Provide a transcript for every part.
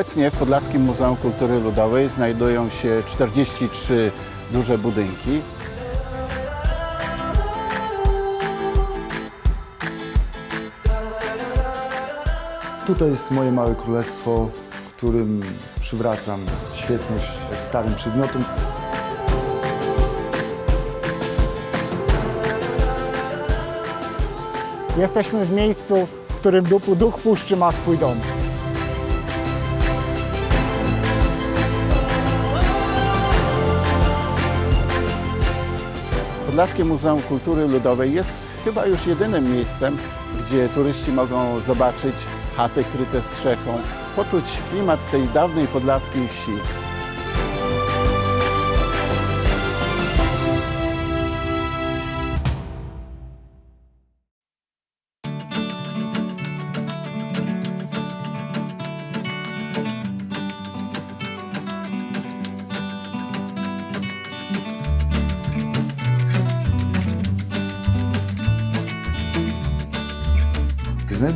Obecnie w Podlaskim Muzeum Kultury Ludowej znajdują się 43 duże budynki. Tutaj jest moje małe królestwo, w którym przywracam świetność starym przedmiotom. Jesteśmy w miejscu, w którym duch, duch puszczy ma swój dom. Podlaskie Muzeum Kultury Ludowej jest chyba już jedynym miejscem, gdzie turyści mogą zobaczyć chaty kryte strzechą, poczuć klimat tej dawnej podlaskiej wsi.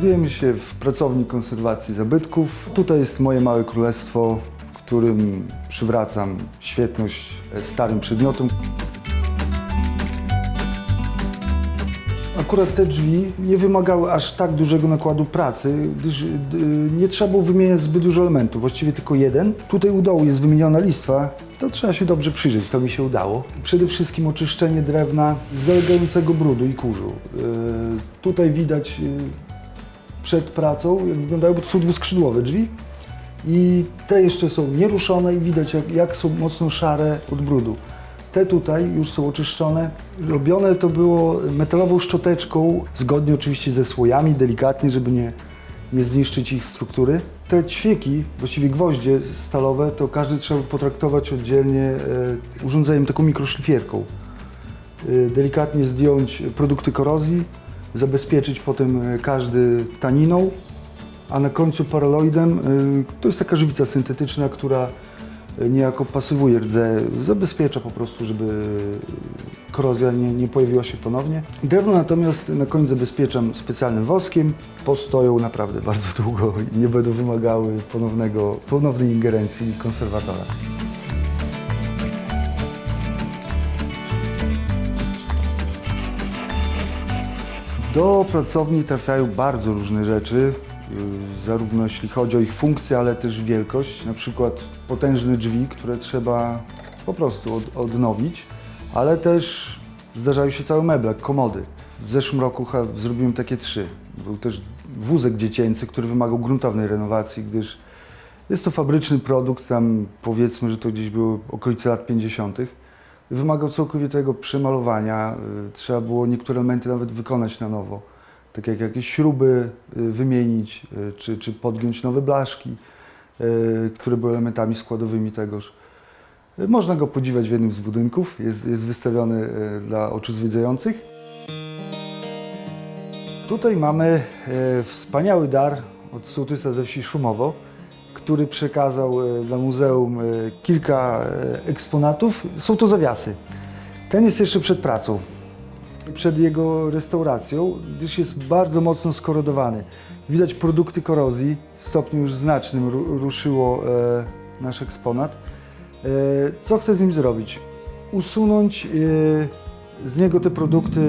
Znajdujemy się w pracowni konserwacji zabytków. Tutaj jest moje małe królestwo, w którym przywracam świetność starym przedmiotom. Akurat te drzwi nie wymagały aż tak dużego nakładu pracy, gdyż y, nie trzeba było wymieniać zbyt dużo elementów, właściwie tylko jeden. Tutaj u dołu jest wymieniona listwa, to trzeba się dobrze przyjrzeć, to mi się udało. Przede wszystkim oczyszczenie drewna z zalegającego brudu i kurzu. Y, Tutaj widać przed pracą, jak wyglądają, bo to są dwuskrzydłowe drzwi. I te jeszcze są nieruszone i widać jak, jak są mocno szare od brudu. Te tutaj już są oczyszczone. Robione to było metalową szczoteczką, zgodnie oczywiście ze słojami, delikatnie, żeby nie, nie zniszczyć ich struktury. Te ćwieki, właściwie gwoździe stalowe, to każdy trzeba potraktować oddzielnie e, urządzeniem, taką mikroszlifierką. E, delikatnie zdjąć produkty korozji, zabezpieczyć potem e, każdy taniną, a na końcu paraloidem y, to jest taka żywica syntetyczna, która y, niejako pasywuje rdze, zabezpiecza po prostu, żeby korozja nie, nie pojawiła się ponownie. Drewno natomiast na koniec zabezpieczam specjalnym woskiem. Postoją naprawdę bardzo długo i nie będą wymagały ponownego, ponownej ingerencji konserwatora. Do pracowni trafiają bardzo różne rzeczy, y, zarówno jeśli chodzi o ich funkcję, ale też wielkość. Na przykład potężne drzwi, które trzeba po prostu od, odnowić, ale też zdarzają się całe meble, komody. W zeszłym roku zrobiłem takie trzy. Był też wózek dziecięcy, który wymagał gruntownej renowacji, gdyż jest to fabryczny produkt, tam powiedzmy, że to gdzieś było okolice lat 50. Wymagał całkowitego przemalowania. y, Trzeba było niektóre elementy nawet wykonać na nowo. Tak jak jakieś śruby y, wymienić, y, czy, czy podgiąć nowe blaszki, które były elementami składowymi tegoż. Można go podziwiać w jednym z budynków, jest, jest wystawiony dla oczu zwiedzających. Tutaj mamy wspaniały dar od sołtysa ze wsi Szumowo, który przekazał e, dla muzeum e, kilka e, eksponatów. Są to zawiasy. Ten jest jeszcze przed pracą, przed jego restauracją, gdyż jest bardzo mocno skorodowany. Widać produkty korozji, w stopniu już znacznym ru- ruszyło nasz eksponat. Co chcę z nim zrobić? Usunąć z niego te produkty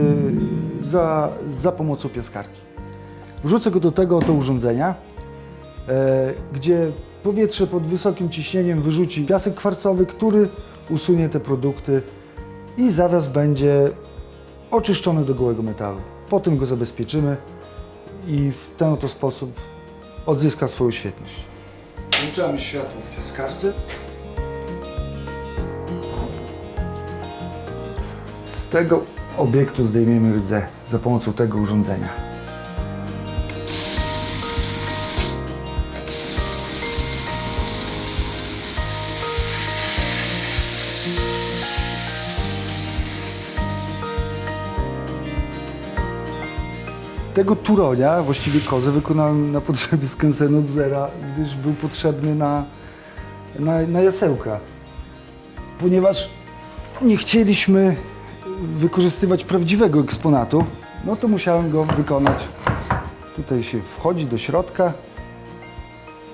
za, za pomocą piaskarki. Wrzucę go do tego oto urządzenia, gdzie powietrze pod wysokim ciśnieniem wyrzuci piasek kwarcowy, który usunie te produkty i zawias będzie oczyszczony do gołego metalu. Potem go zabezpieczymy i w ten oto sposób odzyska swoją świetność. Włączamy światło w piaskarce. Z tego obiektu zdejmiemy rdzę za pomocą tego urządzenia. Tego turonia, właściwie kozę, wykonałem na potrzeby skansenu od zera, gdyż był potrzebny na, na, na jasełka. Ponieważ nie chcieliśmy wykorzystywać prawdziwego eksponatu, no to musiałem go wykonać. Tutaj się wchodzi do środka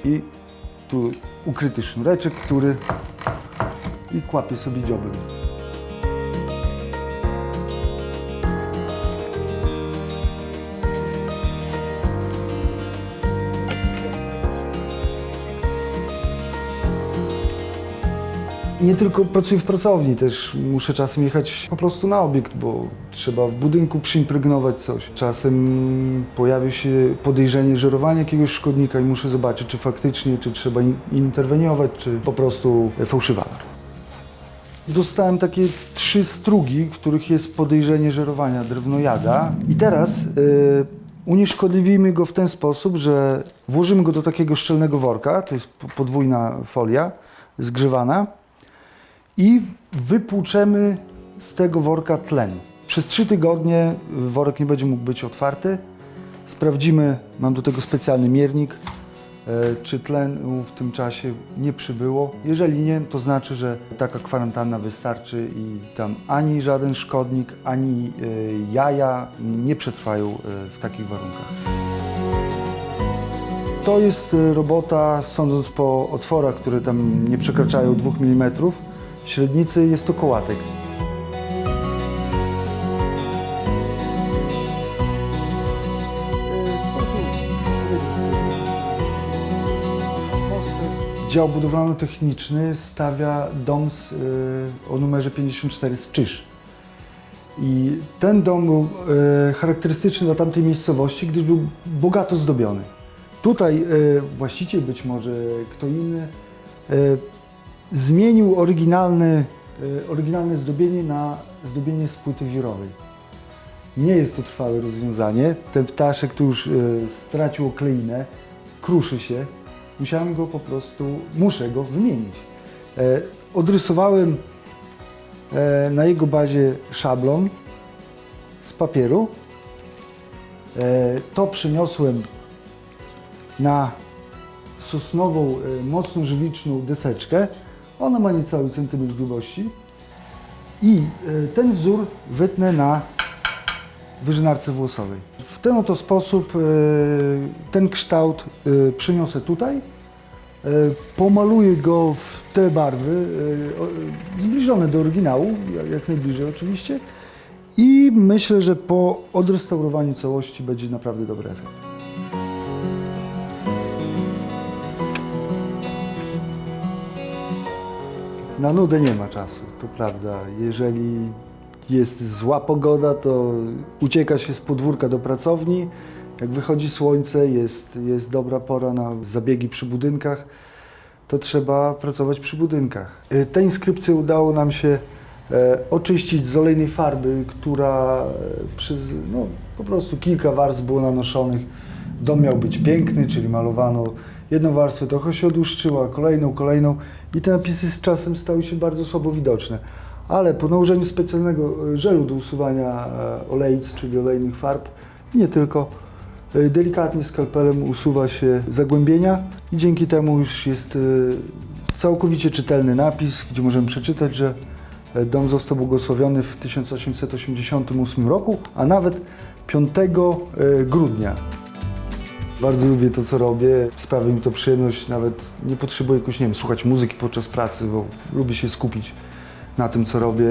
i tu ukryty sznureczek, który i kłapie sobie dziobem. Nie tylko pracuję w pracowni, też muszę czasem jechać po prostu na obiekt, bo trzeba w budynku przyimpregnować coś. Czasem pojawia się podejrzenie żerowania jakiegoś szkodnika i muszę zobaczyć, czy faktycznie, czy trzeba in- interweniować, czy po prostu fałszywa alarm. Dostałem takie trzy strugi, w których jest podejrzenie żerowania drewnojada. I teraz y, unieszkodliwimy go w ten sposób, że włożymy go do takiego szczelnego worka, to jest po- podwójna folia zgrzewana i wypłuczemy z tego worka tlen. Przez trzy tygodnie worek nie będzie mógł być otwarty. Sprawdzimy, mam do tego specjalny miernik, e, czy tlenu w tym czasie nie przybyło. Jeżeli nie, to znaczy, że taka kwarantanna wystarczy i tam ani żaden szkodnik, ani e, jaja nie przetrwają e, w takich warunkach. To jest robota, sądząc po otworach, które tam nie przekraczają 2 mm średnicy, jest to kołatek. Dział budowlano-techniczny stawia dom z, y, o numerze 54 z Czyż. I ten dom był e, charakterystyczny dla tamtej miejscowości, gdyż był bogato zdobiony. Tutaj e, właściciel, być może kto inny, e, zmienił oryginalne, e, oryginalne zdobienie na zdobienie z płyty wiórowej. Nie jest to trwałe rozwiązanie. Ten ptaszek tu już e, stracił okleinę, kruszy się. Musiałem go po prostu, muszę go wymienić. E, Odrysowałem na jego bazie szablon z papieru. To przeniosłem na sosnową, mocno żywiczną deseczkę. Ona ma niecały centymetr długości. I e, ten wzór wytnę na wyżynarce włosowej. W ten oto sposób e, ten kształt e, przeniosę tutaj. Pomaluję go w te barwy, zbliżone do oryginału, jak najbliżej oczywiście. I myślę, że po odrestaurowaniu całości będzie naprawdę dobry efekt. Na nudę nie ma czasu, to prawda. Jeżeli jest zła pogoda, to ucieka się z podwórka do pracowni. Jak wychodzi słońce, jest, jest dobra pora na zabiegi przy budynkach, to trzeba pracować przy budynkach. E, Tę inskrypcję udało nam się e, oczyścić z olejnej farby, która e, przez no, po prostu kilka warstw było nanoszonych. Dom miał być piękny, czyli malowano jedną warstwę, trochę się odłuszczyła, kolejną, kolejną i te napisy z czasem stały się bardzo słabo widoczne. Ale po nałożeniu specjalnego e, żelu do usuwania e, olejc, czyli olejnych farb, nie tylko, e, delikatnie skalpelem usuwa się zagłębienia i dzięki temu już jest całkowicie czytelny napis, gdzie możemy przeczytać, że dom został błogosławiony w 1888 roku, a nawet 5 e, grudnia. Bardzo lubię to, co robię. Sprawia mi to przyjemność. Nawet nie potrzebuję jakoś, nie wiem, słuchać muzyki podczas pracy, bo lubię się skupić na tym, co robię.